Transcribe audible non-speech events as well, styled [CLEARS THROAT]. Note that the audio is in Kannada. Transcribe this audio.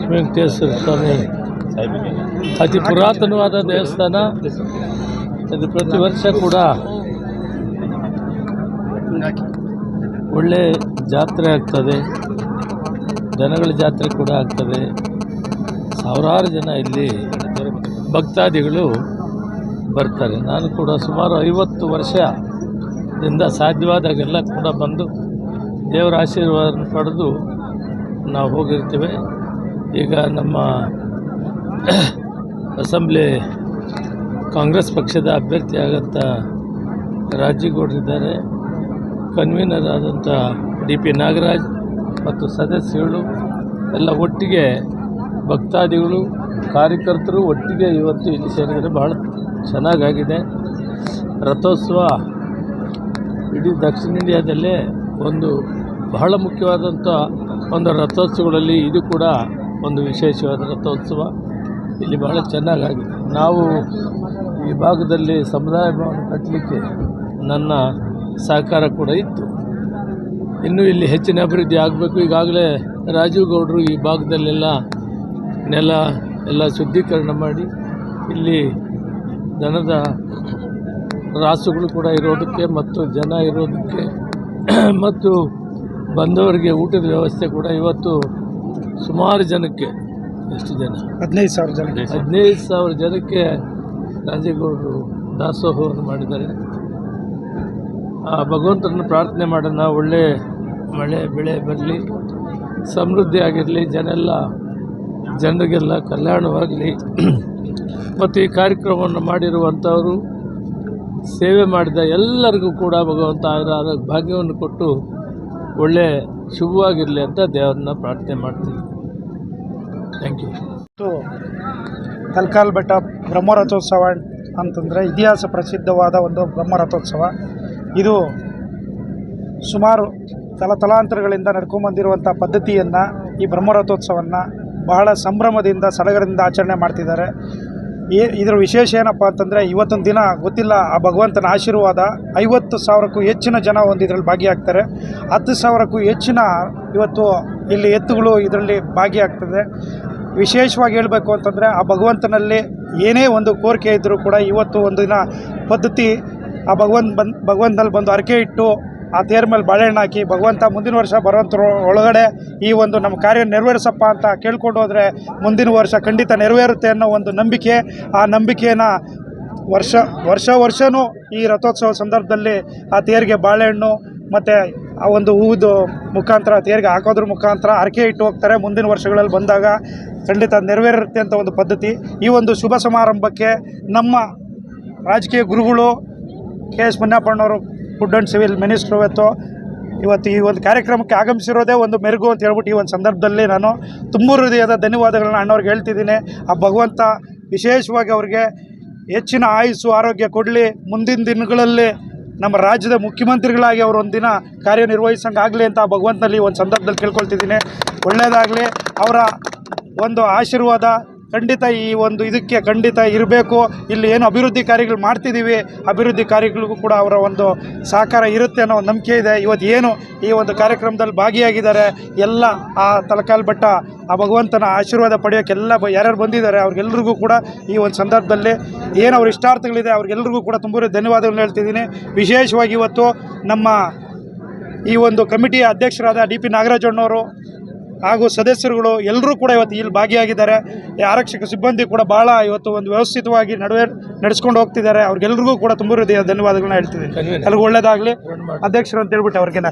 ವೆಂಕಟೇಶ್ವರ ಸ್ವಾಮಿ. ಅತಿ ಪುರಾತನವಾದ ದೇವಸ್ಥಾನ. ಅದು ಪ್ರತಿ ವರ್ಷ ಕೂಡ ಒಳ್ಳೆ ಜಾತ್ರೆ ಆಗ್ತದೆ. ಜನಗಳ ಜಾತ್ರೆ ಕೂಡ ಆಗ್ತದೆ. ಸಾವಿರಾರು ಜನ ಇಲ್ಲಿ ಭಕ್ತಾದಿಗಳು ಬರ್ತಾರೆ. ನಾನು ಕೂಡ ಸುಮಾರು ಐವತ್ತು ವರ್ಷದಿಂದ ಸಾಧ್ಯವಾದಾಗೆಲ್ಲ ಕೂಡ ಬಂದು ದೇವರ ಆಶೀರ್ವಾದ ಪಡೆದು ನಾವು ಹೋಗಿರ್ತೇವೆ. ಈಗ ನಮ್ಮ ಅಸೆಂಬ್ಲಿ ಕಾಂಗ್ರೆಸ್ ಪಕ್ಷದ ಅಭ್ಯರ್ಥಿ ಆಗಂತ ರಾಜೀಗೌಡರಿದ್ದಾರೆ ಕನ್ವೀನರ್ ಆದಂಥ ಡಿ ಪಿ ನಾಗರಾಜ್ ಮತ್ತು ಸದಸ್ಯಗಳು ಎಲ್ಲ ಒಟ್ಟಿಗೆ ಭಕ್ತಾದಿಗಳು, ಕಾರ್ಯಕರ್ತರು ಒಟ್ಟಿಗೆ ಇವತ್ತು ಇಲ್ಲಿ ಸೇರಿದರೆ ಬಹಳ ಚೆನ್ನಾಗಾಗಿದೆ. ರಥೋತ್ಸವ ಇಡೀ ದಕ್ಷಿಣ ಇಂಡಿಯಾದಲ್ಲೇ ಒಂದು ಬಹಳ ಮುಖ್ಯವಾದಂಥ ಒಂದು ರಥೋತ್ಸವಗಳಲ್ಲಿ ಇದು ಕೂಡ ಒಂದು ವಿಶೇಷವಾದ ರಥೋತ್ಸವ. ಇಲ್ಲಿ ಬಹಳ ಚೆನ್ನಾಗಾಗಿದೆ. ನಾವು ಈ ಭಾಗದಲ್ಲಿ ಸಮುದಾಯ ಭವನ ಕಟ್ಟಲಿಕ್ಕೆ ನನ್ನ ಸಹಕಾರ ಕೂಡ ಇತ್ತು. ಇನ್ನೂ ಇಲ್ಲಿ ಹೆಚ್ಚಿನ ಅಭಿವೃದ್ಧಿ ಆಗಬೇಕು. ಈಗಾಗಲೇ ರಾಜೀವ್ ಗೌಡರು ಈ ಭಾಗದಲ್ಲೆಲ್ಲ ನೆಲ ಎಲ್ಲ ಶುದ್ಧೀಕರಣ ಮಾಡಿ ಇಲ್ಲಿ ದನದ ರಾಸುಗಳು ಕೂಡ ಇರೋದಕ್ಕೆ ಮತ್ತು ಜನ ಇರೋದಕ್ಕೆ [CLEARS THROAT] ಮತ್ತು ಬಂದವರಿಗೆ ಊಟದ ವ್ಯವಸ್ಥೆ ಕೂಡ ಇವತ್ತು ಸುಮಾರು ಜನಕ್ಕೆ ಎಷ್ಟು ಜನ? ಹದಿನೈದು ಸಾವಿರ ಜನ ಹದಿನೈದು ಸಾವಿರ. ಜನಕ್ಕೆ ರಾಜೇಗೌಡರು ದಾಸೋಹವನ್ನು ಮಾಡಿದ್ದಾರೆ. ಆ ಭಗವಂತನ ಪ್ರಾರ್ಥನೆ ಮಾಡೋಣ ಒಳ್ಳೆ ಮಳೆ ಬೆಳೆ ಬರಲಿ ಸಮೃದ್ಧಿ ಆಗಿರಲಿ ಜನೆಲ್ಲ ಜನರಿಗೆಲ್ಲ ಕಲ್ಯಾಣವಾಗಲಿ. ಮತ್ತು ಈ ಕಾರ್ಯಕ್ರಮವನ್ನು ಮಾಡಿರುವಂಥವರು ಸೇವೆ ಮಾಡಿದ ಎಲ್ಲರಿಗೂ ಕೂಡ ಭಗವಂತ ಅದರ ಭಾಗ್ಯವನ್ನು ಕೊಟ್ಟು ಒಳ್ಳೆ ಶುಭವಾಗಿರಲಿ ಅಂತ ದೇವರನ್ನ ಪ್ರಾರ್ಥನೆ ಮಾಡ್ತೀನಿ. ಥ್ಯಾಂಕ್ ಯು ಮತ್ತು ತಲ್ಕಾಲ್ ಬೆಟ್ಟ ಬ್ರಹ್ಮರಥೋತ್ಸವ ಅಂತಂದರೆ ಇತಿಹಾಸ ಪ್ರಸಿದ್ಧವಾದ ಒಂದು ಬ್ರಹ್ಮರಥೋತ್ಸವ. ಇದು ಸುಮಾರು ತಲತಲಾಂತರಗಳಿಂದ ನಡ್ಕೊಂಬಂದಿರುವಂಥ ಪದ್ಧತಿಯನ್ನು ಈ ಬ್ರಹ್ಮರಥೋತ್ಸವವನ್ನು ಬಹಳ ಸಂಭ್ರಮದಿಂದ ಸಡಗರದಿಂದ ಆಚರಣೆ ಮಾಡ್ತಿದ್ದಾರೆ. ಇದರ ವಿಶೇಷ ಏನಪ್ಪ ಅಂತಂದರೆ ಇವತ್ತೊಂದು ದಿನ ಗೊತ್ತಿಲ್ಲ, ಆ ಭಗವಂತನ ಆಶೀರ್ವಾದ ಐವತ್ತು ಸಾವಿರಕ್ಕೂ ಹೆಚ್ಚಿನ ಜನ ಒಂದು ಇದರಲ್ಲಿ ಭಾಗಿಯಾಗ್ತಾರೆ. ಹತ್ತು ಸಾವಿರಕ್ಕೂ ಹೆಚ್ಚಿನ ಇವತ್ತು ಇಲ್ಲಿ ಎತ್ತುಗಳು ಇದರಲ್ಲಿ ಭಾಗಿಯಾಗ್ತದೆ. ವಿಶೇಷವಾಗಿ ಹೇಳಬೇಕು ಅಂತಂದರೆ ಆ ಭಗವಂತನಲ್ಲಿ ಏನೇ ಒಂದು ಕೋರಿಕೆ ಇದ್ದರೂ ಕೂಡ ಇವತ್ತು ಒಂದು ದಿನ ಪದ್ಧತಿ ಆ ಭಗವಂತ ಬಂದು, ಭಗವಂತನಲ್ಲಿ ಬಂದು ಅರಕೆ ಇಟ್ಟು ಆ ತೇರ್ ಮೇಲೆ ಬಾಳೆಹಣ್ಣು ಹಾಕಿ ಭಗವಂತ ಮುಂದಿನ ವರ್ಷ ಬರೋಂಥರ ಒಳಗಡೆ ಈ ಒಂದು ನಮ್ಮ ಕಾರ್ಯ ನೆರವೇರಿಸಪ್ಪ ಅಂತ ಕೇಳ್ಕೊಂಡು ಹೋದರೆ ಮುಂದಿನ ವರ್ಷ ಖಂಡಿತ ನೆರವೇರುತ್ತೆ ಅನ್ನೋ ಒಂದು ನಂಬಿಕೆ, ಆ ನಂಬಿಕೆಯನ್ನು ವರ್ಷ ವರ್ಷ ವರ್ಷವೂ ಈ ರಥೋತ್ಸವ ಸಂದರ್ಭದಲ್ಲಿ ಆ ತೇರಿಗೆ ಬಾಳೆಹಣ್ಣು ಮತ್ತು ಆ ಒಂದು ಹೂವುದು ಮುಖಾಂತರ, ತೇರಿಗೆ ಹಾಕೋದ್ರ ಮುಖಾಂತರ ಹರಕೆ ಇಟ್ಟು ಹೋಗ್ತಾರೆ. ಮುಂದಿನ ವರ್ಷಗಳಲ್ಲಿ ಬಂದಾಗ ಖಂಡಿತ ನೆರವೇರುತ್ತೆ ಅಂತ ಒಂದು ಪದ್ಧತಿ. ಈ ಒಂದು ಶುಭ ಸಮಾರಂಭಕ್ಕೆ ನಮ್ಮ ರಾಜಕೀಯ ಗುರುಗಳು ಕೆ ಎಸ್ ಮುನ್ನಪ್ಪಣ್ಣವರು ಫುಡ್ ಆ್ಯಂಡ್ ಸಿವಿಲ್ ಮಿನಿಸ್ಟ್ರು ಇವತ್ತು ಇವತ್ತು ಈ ಒಂದು ಕಾರ್ಯಕ್ರಮಕ್ಕೆ ಆಗಮಿಸಿರೋದೇ ಒಂದು ಮೆರುಗು ಅಂತ ಹೇಳ್ಬಿಟ್ಟು ಈ ಒಂದು ಸಂದರ್ಭದಲ್ಲಿ ನಾನು ತುಂಬ ಹೃದಯದ ಧನ್ಯವಾದಗಳನ್ನ ಅಣ್ಣವ್ರಿಗೆ ಹೇಳ್ತಿದ್ದೀನಿ. ಆ ಭಗವಂತ ವಿಶೇಷವಾಗಿ ಅವ್ರಿಗೆ ಹೆಚ್ಚಿನ ಆಯುಸ್ಸು, ಆರೋಗ್ಯ ಕೊಡಲಿ. ಮುಂದಿನ ದಿನಗಳಲ್ಲಿ ನಮ್ಮ ರಾಜ್ಯದ ಮುಖ್ಯಮಂತ್ರಿಗಳಾಗಿ ಅವರು ಒಂದಿನ ಕಾರ್ಯನಿರ್ವಹಿಸಂಗೆ ಆಗಲಿ ಅಂತ ಭಗವಂತನಲ್ಲಿ ಒಂದು ಸಂದರ್ಭದಲ್ಲಿ ಕೇಳ್ಕೊಳ್ತಿದ್ದೀನಿ. ಒಳ್ಳೆಯದಾಗಲಿ ಅವರ ಒಂದು ಆಶೀರ್ವಾದ ಖಂಡಿತ ಈ ಒಂದು ಇದಕ್ಕೆ ಖಂಡಿತ ಇರಬೇಕು. ಇಲ್ಲಿ ಏನು ಅಭಿವೃದ್ಧಿ ಕಾರ್ಯಗಳು ಮಾಡ್ತಿದ್ದೀವಿ. ಅಭಿವೃದ್ಧಿ ಕಾರ್ಯಗಳಿಗೂ ಕೂಡ ಅವರ ಒಂದು ಸಹಕಾರ ಇರುತ್ತೆ ಅನ್ನೋ ಒಂದು ನಂಬಿಕೆ ಇದೆ. ಇವತ್ತು ಏನು ಈ ಒಂದು ಕಾರ್ಯಕ್ರಮದಲ್ಲಿ ಭಾಗಿಯಾಗಿದ್ದಾರೆ. ಎಲ್ಲ ಆ ತಲಕಾಲ್ ಬೆಟ್ಟ, ಆ ಭಗವಂತನ ಆಶೀರ್ವಾದ ಪಡೆಯೋಕ್ಕೆಲ್ಲ ಎಲ್ಲ ಯಾರ್ಯಾರು ಬಂದಿದ್ದಾರೆ, ಅವ್ರಿಗೆಲ್ರಿಗೂ ಕೂಡ ಈ ಒಂದು ಸಂದರ್ಭದಲ್ಲಿ ಏನು ಅವ್ರ ಇಷ್ಟಾರ್ಥಗಳಿದೆ ಅವ್ರಿಗೆಲ್ರಿಗೂ ಕೂಡ ತುಂಬ ಧನ್ಯವಾದಗಳನ್ನ ಹೇಳ್ತಿದ್ದೀನಿ. ವಿಶೇಷವಾಗಿ ಇವತ್ತು ನಮ್ಮ ಈ ಒಂದು ಕಮಿಟಿಯ ಅಧ್ಯಕ್ಷರಾದ ಡಿ ಪಿ ನಾಗರಾಜಣ್ಣವರು ಹಾಗೂ ಸದಸ್ಯರುಗಳು ಎಲ್ಲರೂ ಕೂಡ ಇವತ್ತು ಇಲ್ಲಿ ಭಾಗಿಯಾಗಿದ್ದಾರೆ. ಈ ಆರಕ್ಷಕ ಸಿಬ್ಬಂದಿ ಕೂಡ ಭಾಳ ಇವತ್ತು ಒಂದು ವ್ಯವಸ್ಥಿತವಾಗಿ ನಡುವೆ ನಡೆಸ್ಕೊಂಡು ಹೋಗ್ತಿದ್ದಾರೆ. ಅವ್ರಿಗೆಲ್ರಿಗೂ ಕೂಡ ತುಂಬ ಹೃದಯ ಧನ್ಯವಾದಗಳನ್ನ ಹೇಳ್ತಿದ್ದೀನಿ. ಎಲ್ಲರಿಗೂ ಎಲ್ರಿಗೂ ಒಳ್ಳೇದಾಗಲಿ. ಅಧ್ಯಕ್ಷರು ಅಂತ ಹೇಳ್ಬಿಟ್ಟು ಅವ್ರಿಗೆ